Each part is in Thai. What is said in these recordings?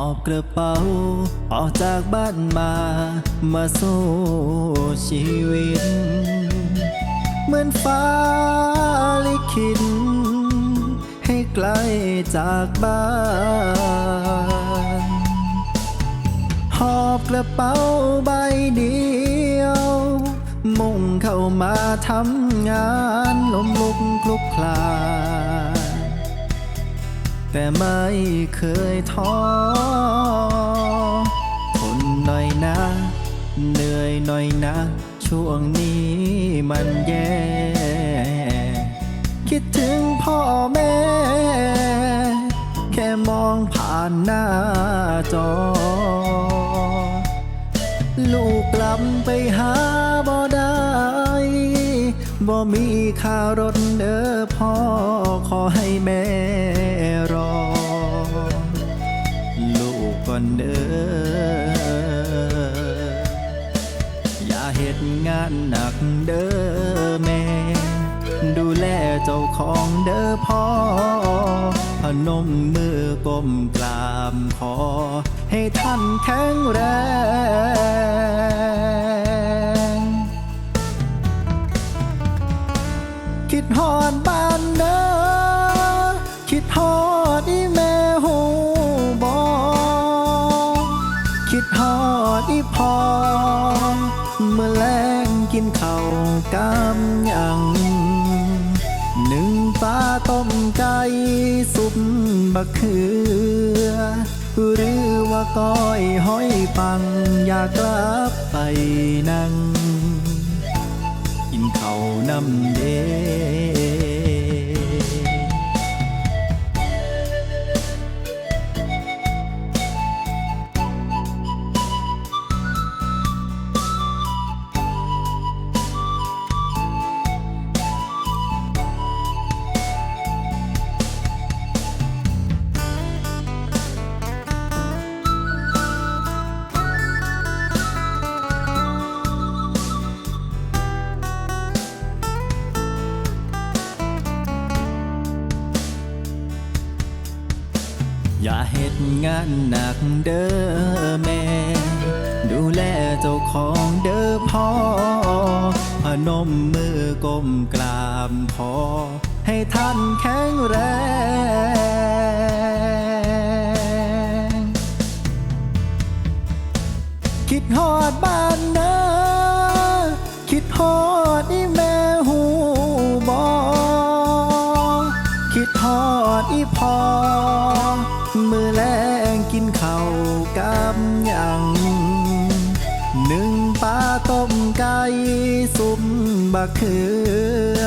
อบกระเป๋า ออกจากบ้านมา มาสู้ชีวิต เหมือนฟ้าลิขิตให้ไกลจากบ้านหอบกระเป๋าใบเดียว มุ่งเข้ามาทำงานลมลุกคลุกคลาน แต่ไม่เคยท้อทนหน่อยนะ เหนื่อยหน่อยนะ ช่วงนี้มันแย่ คิดถึงพ่อแม่ แค่มองผ่านหน้าจอ ลูกกลับไปหา บ่มีค่ารถเด้อพ่อขอให้แม่รอ ลูกก่อนเด้ออย่าเหตุงานหนักเด้อแม่ ดูแลเจ้าของเด้อพ่อพนมมือก้มกราบขอ ให้ท่านแข็งแรง คิดฮอดบ้านเด้อคิดฮอดอีแม่หูบอคิดฮอดอีพอเมื่อแลงกินข้าวกำยังหนึ่งปลาต้มไก่สุปบักเขือ หรือว่าก้อยห้อยปัง อยากกลับไปนั่ง กินข้าวนำเด อย่าเหตุงานหนักเด้อแม่ ดูแลเจ้าของเด้อพ่อ พนมมือก้มกราบพอ ให้ท่านแข็งแรงคิดฮอดบ้าน ต้มไก่สุปบักเขือ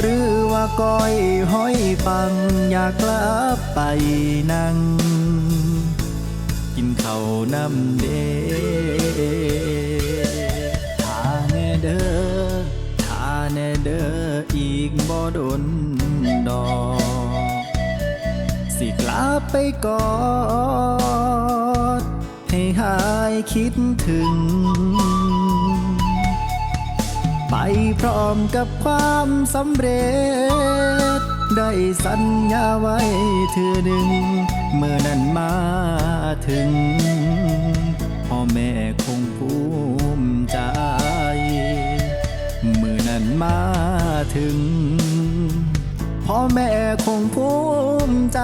หรือว่าก้อยห้อยปังอยากกลับไปนั่ง กินข้าวนำเดถ้าแน่เด้อถ้าแน่เด้ออีกบ่ดนดอก สิกลับไปก่อดให้ หายคิดถึง ไปพร้อมกับความสำเร็จ ได้สัญญาไว้เธอหนึ่ง เมื่อนั้นมาถึง พ่อแม่คงภูมิใจ เมื่อนั้นมาถึง พ่อแม่คงภูมิใจ